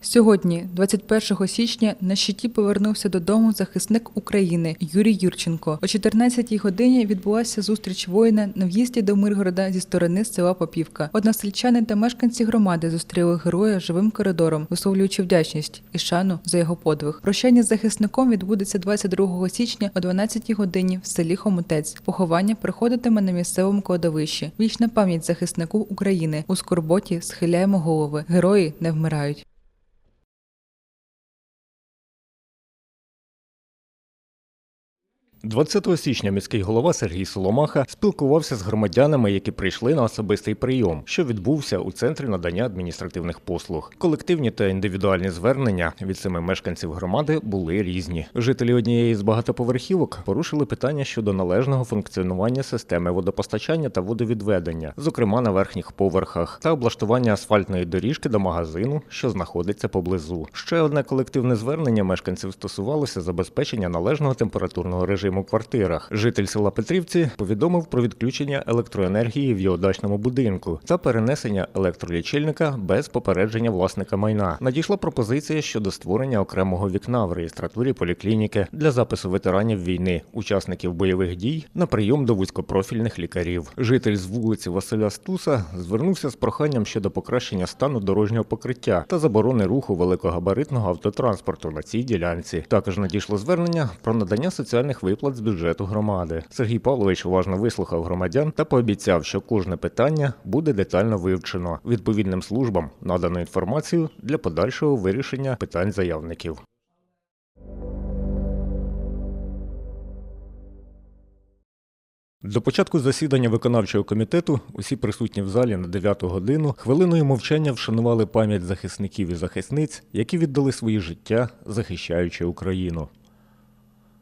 Сьогодні, 21 січня, на щиті повернувся додому захисник України Юрій Юрченко. О 14-й годині відбулася зустріч воїна на в'їзді до Миргорода зі сторони села Попівка. Односельчани та мешканці громади зустріли героя живим коридором, висловлюючи вдячність і шану за його подвиг. Прощання з захисником відбудеться 22 січня о 12-й годині в селі Хомутець. Поховання проходитиме на місцевому кладовищі. Вічна пам'ять захиснику України у скорботі схиляємо голови. Герої не вмирають. 20 січня міський голова Сергій Соломаха спілкувався з громадянами, які прийшли на особистий прийом, що відбувся у центрі надання адміністративних послуг. Колективні та індивідуальні звернення від семи мешканців громади були різні. Жителі однієї з багатоповерхівок порушили питання щодо належного функціонування системи водопостачання та водовідведення, зокрема на верхніх поверхах, та облаштування асфальтної доріжки до магазину, що знаходиться поблизу. Ще одне колективне звернення мешканців стосувалося забезпечення належного температурного режиму в квартирах. Житель села Петрівці повідомив про відключення електроенергії в його дачному будинку та перенесення електролічильника без попередження власника майна. Надійшла пропозиція щодо створення окремого вікна в реєстратурі поліклініки для запису ветеранів війни, учасників бойових дій на прийом до вузькопрофільних лікарів. Житель з вулиці Василя Стуса звернувся з проханням щодо покращення стану дорожнього покриття та заборони руху великогабаритного автотранспорту на цій ділянці. Також надійшло звернення про надання соціальних виплат з бюджету громади. Сергій Павлович уважно вислухав громадян та пообіцяв, що кожне питання буде детально вивчено. Відповідним службам надано інформацію для подальшого вирішення питань заявників. До початку засідання виконавчого комітету усі присутні в залі на 9 годину хвилиною мовчання вшанували пам'ять захисників і захисниць, які віддали свої життя, захищаючи Україну.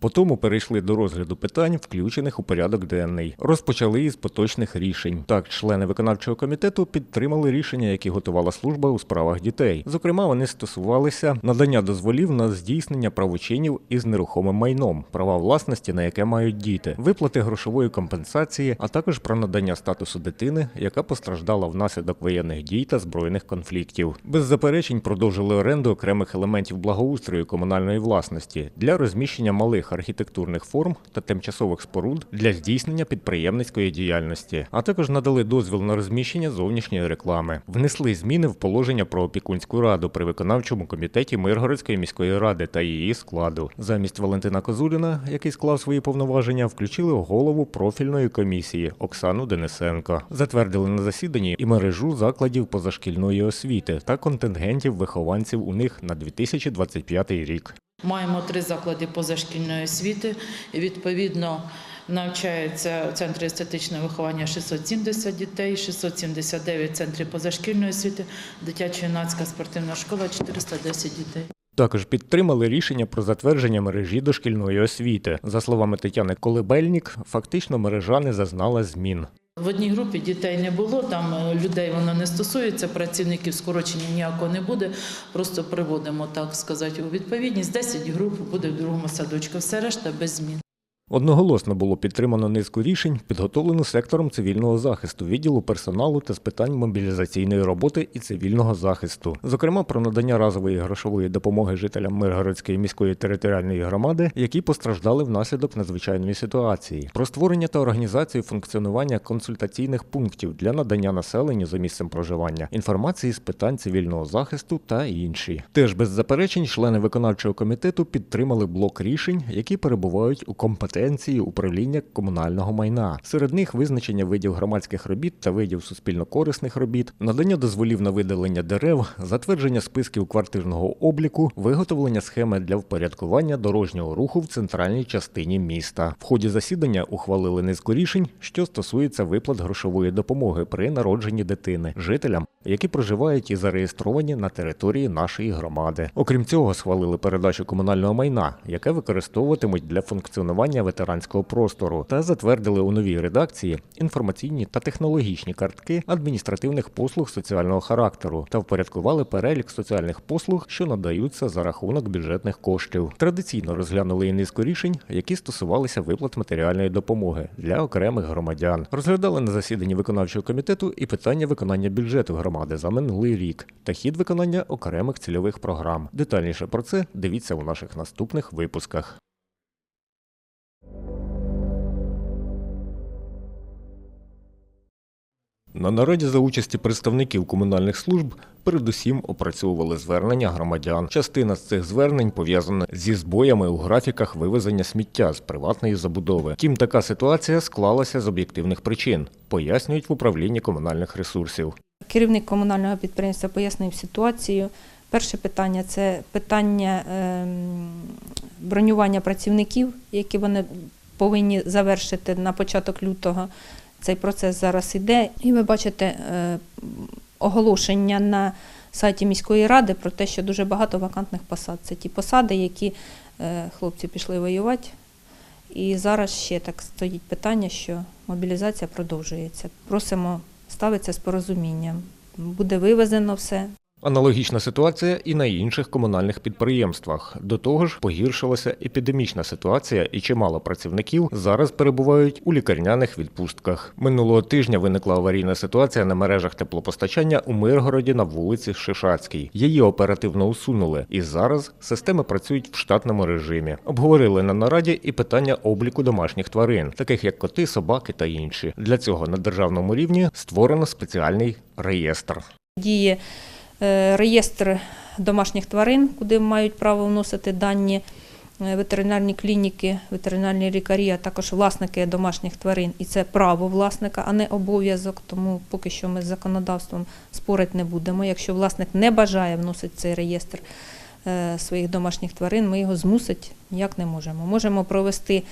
Потому перейшли до розгляду питань, включених у порядок денний. Розпочали із поточних рішень. Так, члени виконавчого комітету підтримали рішення, які готувала служба у справах дітей. Зокрема, вони стосувалися надання дозволів на здійснення правочинів із нерухомим майном, права власності, на яке мають діти, виплати грошової компенсації, а також про надання статусу дитини, яка постраждала внаслідок воєнних дій та збройних конфліктів. Без заперечень продовжили оренду окремих елементів благоустрою комунальної власності для розміщення малих архітектурних форм та тимчасових споруд для здійснення підприємницької діяльності, а також надали дозвіл на розміщення зовнішньої реклами. Внесли зміни в положення про опікунську раду при виконавчому комітеті Миргородської міської ради та її складу. Замість Валентина Козуліна, який склав свої повноваження, включили голову профільної комісії Оксану Денисенко. Затвердили на засіданні і мережу закладів позашкільної освіти та контингентів вихованців у них на 2025 рік. Маємо три заклади позашкільної освіти. Відповідно, навчаються в центрі естетичного виховання 670 дітей, 679 в центрі позашкільної освіти, дитячо-юнацька спортивна школа 410 дітей. Також підтримали рішення про затвердження мережі дошкільної освіти. За словами Тетяни Колебельнік, фактично мережа не зазнала змін. В одній групі дітей не було, там е, людей вона не стосується, працівників скорочення ніякого не буде. Просто приводимо, так сказати, у відповідність. 10 груп буде в другому садочку, все решта без змін. Одноголосно було підтримано низку рішень, підготовлену сектором цивільного захисту, відділу персоналу та з питань мобілізаційної роботи і цивільного захисту. Зокрема, про надання разової грошової допомоги жителям Миргородської міської територіальної громади, які постраждали внаслідок надзвичайної ситуації, про створення та організацію функціонування консультаційних пунктів для надання населенню за місцем проживання, інформації з питань цивільного захисту та інші. Теж без заперечень члени виконавчого комітету підтримали блок рішень, які перебувають у компетенції компетенції управління комунального майна. Серед них визначення видів громадських робіт та видів суспільно-корисних робіт, надання дозволів на видалення дерев, затвердження списків квартирного обліку, виготовлення схеми для впорядкування дорожнього руху в центральній частині міста. В ході засідання ухвалили низку рішень, що стосується виплат грошової допомоги при народженні дитини жителям, які проживають і зареєстровані на території нашої громади. Окрім цього, схвалили передачу комунального майна, яке використовуватимуть для функціонування ветеранського простору та затвердили у новій редакції інформаційні та технологічні картки адміністративних послуг соціального характеру та впорядкували перелік соціальних послуг, що надаються за рахунок бюджетних коштів. Традиційно розглянули і низку рішень, які стосувалися виплат матеріальної допомоги для окремих громадян. Розглядали на засіданні виконавчого комітету і питання виконання бюджету громади за минулий рік та хід виконання окремих цільових програм. Детальніше про це дивіться у наших наступних випусках. На нараді за участі представників комунальних служб передусім опрацьовували звернення громадян. Частина з цих звернень пов'язана зі збоями у графіках вивезення сміття з приватної забудови. Втім, така ситуація склалася з об'єктивних причин, пояснюють в управлінні комунальних ресурсів. Керівник комунального підприємства пояснив ситуацію. Перше питання це питання ем, бронювання працівників, які вони повинні завершити на початок лютого. Цей процес зараз іде. І ви бачите е, оголошення на сайті міської ради про те, що дуже багато вакантних посад. Це ті посади, які е, хлопці пішли воювати. І зараз ще так стоїть питання, що мобілізація продовжується. Просимо ставитися з порозумінням. Буде вивезено все. Аналогічна ситуація і на інших комунальних підприємствах. До того ж, погіршилася епідемічна ситуація, і чимало працівників зараз перебувають у лікарняних відпустках. Минулого тижня виникла аварійна ситуація на мережах теплопостачання у Миргороді на вулиці Шишацькій. Її оперативно усунули, і зараз системи працюють в штатному режимі. Обговорили на нараді і питання обліку домашніх тварин, таких як коти, собаки та інші. Для цього на державному рівні створено спеціальний реєстр. Діє реєстр домашніх тварин, куди мають право вносити дані е, ветеринарні клініки, ветеринарні лікарі, а також власники домашніх тварин. І це право власника, а не обов'язок. Тому поки що ми з законодавством спорити не будемо. Якщо власник не бажає вносити цей реєстр е, своїх домашніх тварин, ми його змусити ніяк не можемо. Можемо провести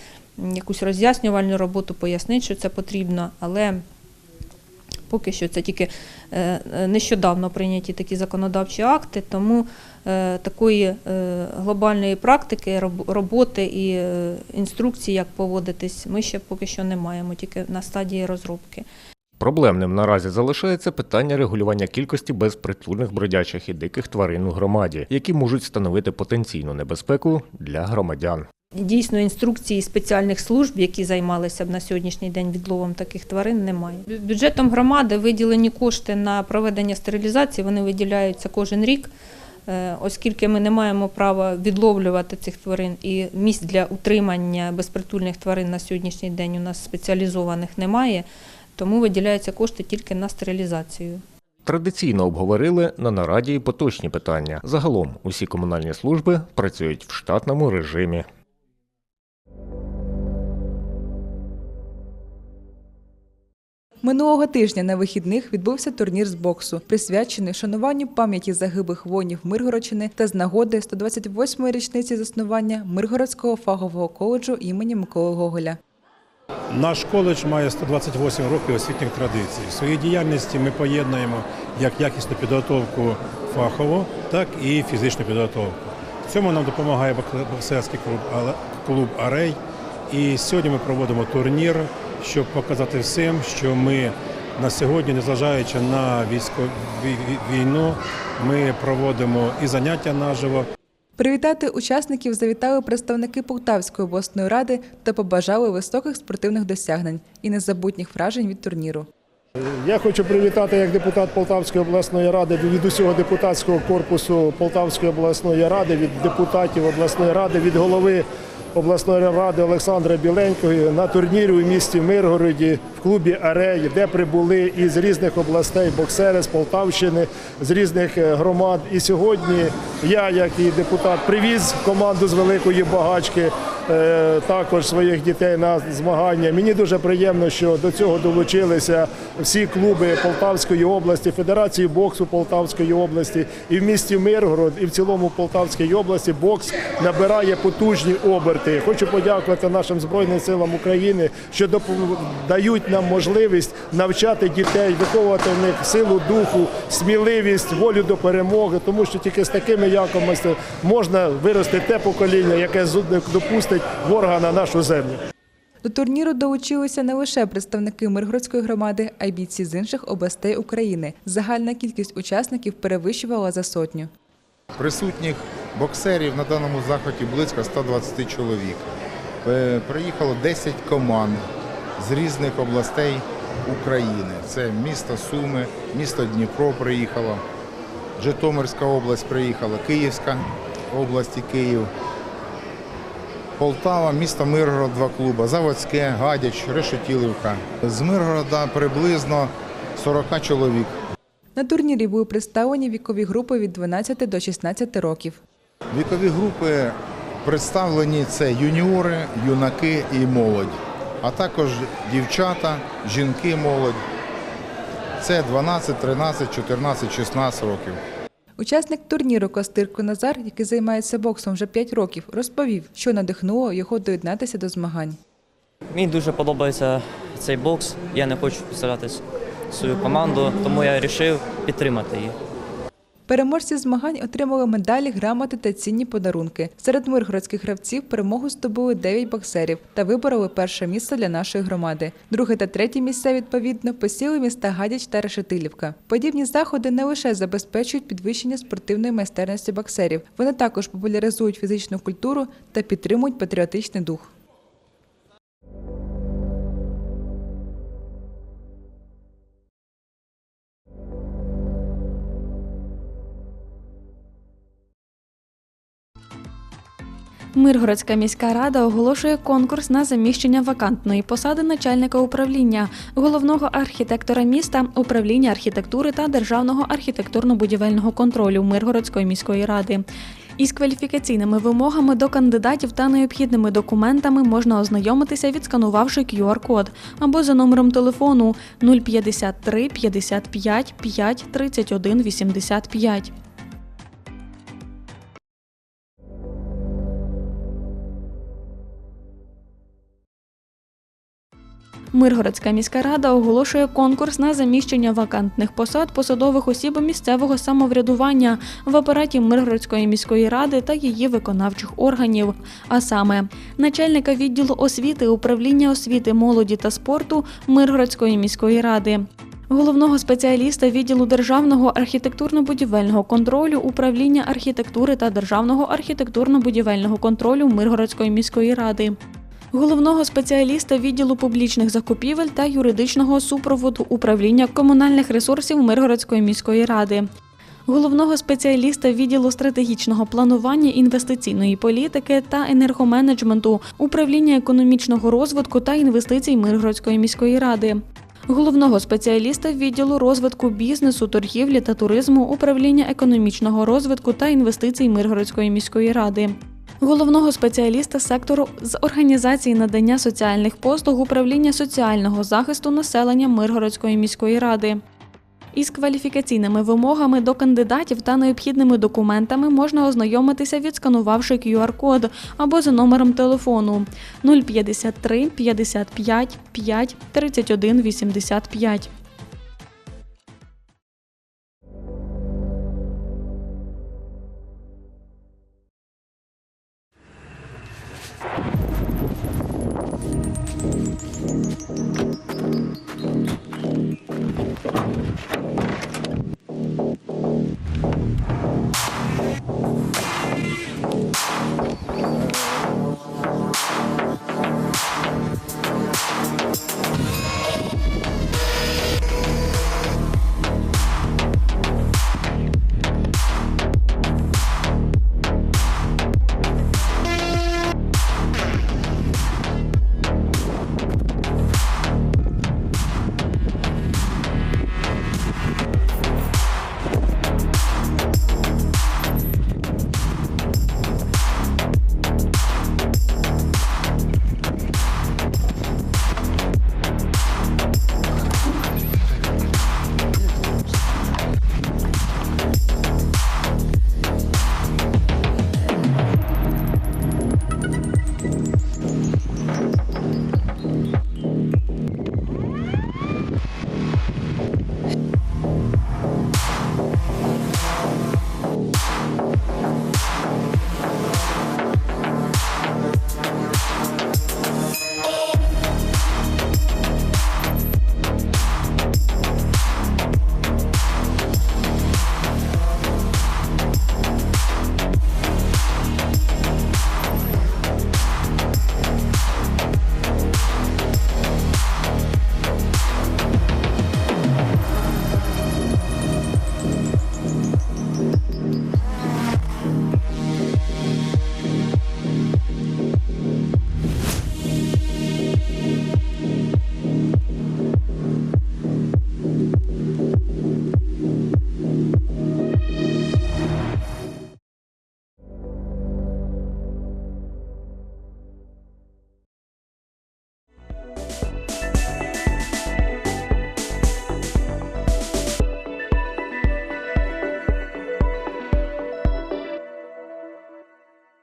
якусь роз'яснювальну роботу, пояснити, що це потрібно, але поки що це тільки е, е, нещодавно прийняті такі законодавчі акти, тому е, такої глобальної практики роботи і інструкції, як поводитись, ми ще поки що не маємо, тільки на стадії розробки. Проблемним наразі залишається питання регулювання кількості безпритульних бродячих і диких тварин у громаді, які можуть становити потенційну небезпеку для громадян. Дійсно, інструкції спеціальних служб, які займалися б на сьогоднішній день відловом таких тварин, немає. Бюджетом громади виділені кошти на проведення стерилізації, вони виділяються кожен рік. Е, Оскільки ми не маємо права відловлювати цих тварин і місць для утримання безпритульних тварин на сьогоднішній день у нас спеціалізованих немає, тому виділяються кошти тільки на стерилізацію. Традиційно обговорили на нараді і поточні питання. Загалом усі комунальні служби працюють в штатному режимі. Минулого тижня на вихідних відбувся турнір з боксу, присвячений шануванню пам'яті загиблих воїнів Миргородщини та з нагоди 128-ї річниці заснування Миргородського фахового коледжу імені Миколи Гоголя. Наш коледж має 128 років освітніх традицій. В своїй діяльності ми поєднуємо як якісну підготовку фахову, так і фізичну підготовку. В цьому нам допомагає боксерський клуб, «Але- клуб Арей. І сьогодні ми проводимо турнір, щоб показати всім, що ми на сьогодні, незважаючи на військову війну, ми проводимо і заняття наживо, Привітати учасників завітали представники Полтавської обласної ради та побажали високих спортивних досягнень і незабутніх вражень від турніру. Я хочу привітати як депутат Полтавської обласної ради від усього депутатського корпусу Полтавської обласної ради, від депутатів обласної ради, від голови обласної ради Олександра Біленької на турнірі у місті Миргороді в клубі Арей, де прибули із різних областей боксери з Полтавщини, з різних е, громад. І сьогодні я, як і депутат, привіз команду з великої багачки. Е, Також своїх дітей на змагання. Мені дуже приємно, що до цього долучилися всі клуби Полтавської області, Федерації боксу Полтавської області і в місті Миргород, і в цілому Полтавській області бокс набирає потужні оберти. Хочу подякувати нашим збройним силам України, що дають нам можливість навчати дітей, виховувати в них силу духу, сміливість, волю до перемоги, тому що тільки з такими якостями можна вирости те покоління, яке зу- допустить ворога на нашу землю. До турніру долучилися не лише представники Миргородської громади, а й бійці з інших областей України. Загальна кількість учасників перевищувала за сотню. Присутніх боксерів на даному заході близько 120 чоловік. Е, Приїхало 10 команд з різних областей України. Це місто Суми, місто Дніпро приїхало, Житомирська область приїхала, Київська область і Київ, Полтава, місто Миргород, два клуби, Заводське, Гадяч, Решетілівка. З Миргорода приблизно 40 чоловік. На турнірі були представлені вікові групи від 12 до 16 років. Вікові групи представлені це юніори, юнаки і молодь, а також дівчата, жінки, молодь. Це 12, 13, 14, 16 років. Учасник турніру Костирко Назар, який займається боксом вже 5 років, розповів, що надихнуло його доєднатися до змагань. Мені дуже подобається цей бокс. Я не хочу підставляти свою команду, тому я вирішив підтримати її. Переможці змагань отримали медалі, грамоти та цінні подарунки. Серед миргородських гравців перемогу здобули 9 боксерів та вибороли перше місце для нашої громади. Друге та третє місця, відповідно, посіли міста Гадяч та Решетилівка. Подібні заходи не лише забезпечують підвищення спортивної майстерності боксерів, вони також популяризують фізичну культуру та підтримують патріотичний дух. Миргородська міська рада оголошує конкурс на заміщення вакантної посади начальника управління, головного архітектора міста, управління архітектури та державного архітектурно-будівельного контролю Миргородської міської ради. Із кваліфікаційними вимогами до кандидатів та необхідними документами можна ознайомитися, відсканувавши QR-код або за номером телефону 053 55 5 31 85. Миргородська міська рада оголошує конкурс на заміщення вакантних посад посадових осіб місцевого самоврядування в апараті Миргородської міської ради та її виконавчих органів, а саме начальника відділу освіти управління освіти, молоді та спорту Миргородської міської ради. Головного спеціаліста відділу державного архітектурно-будівельного контролю управління архітектури та державного архітектурно-будівельного контролю Миргородської міської ради, головного спеціаліста відділу публічних закупівель та юридичного супроводу управління комунальних ресурсів Миргородської міської ради. Головного спеціаліста відділу стратегічного планування інвестиційної політики та енергоменеджменту управління економічного розвитку та інвестицій Миргородської міської ради, головного спеціаліста відділу розвитку бізнесу, торгівлі та туризму управління економічного розвитку та інвестицій Миргородської міської ради головного спеціаліста сектору з організації надання соціальних послуг управління соціального захисту населення Миргородської міської ради. Із кваліфікаційними вимогами до кандидатів та необхідними документами можна ознайомитися, відсканувавши QR-код або за номером телефону 053 55 5 31 85.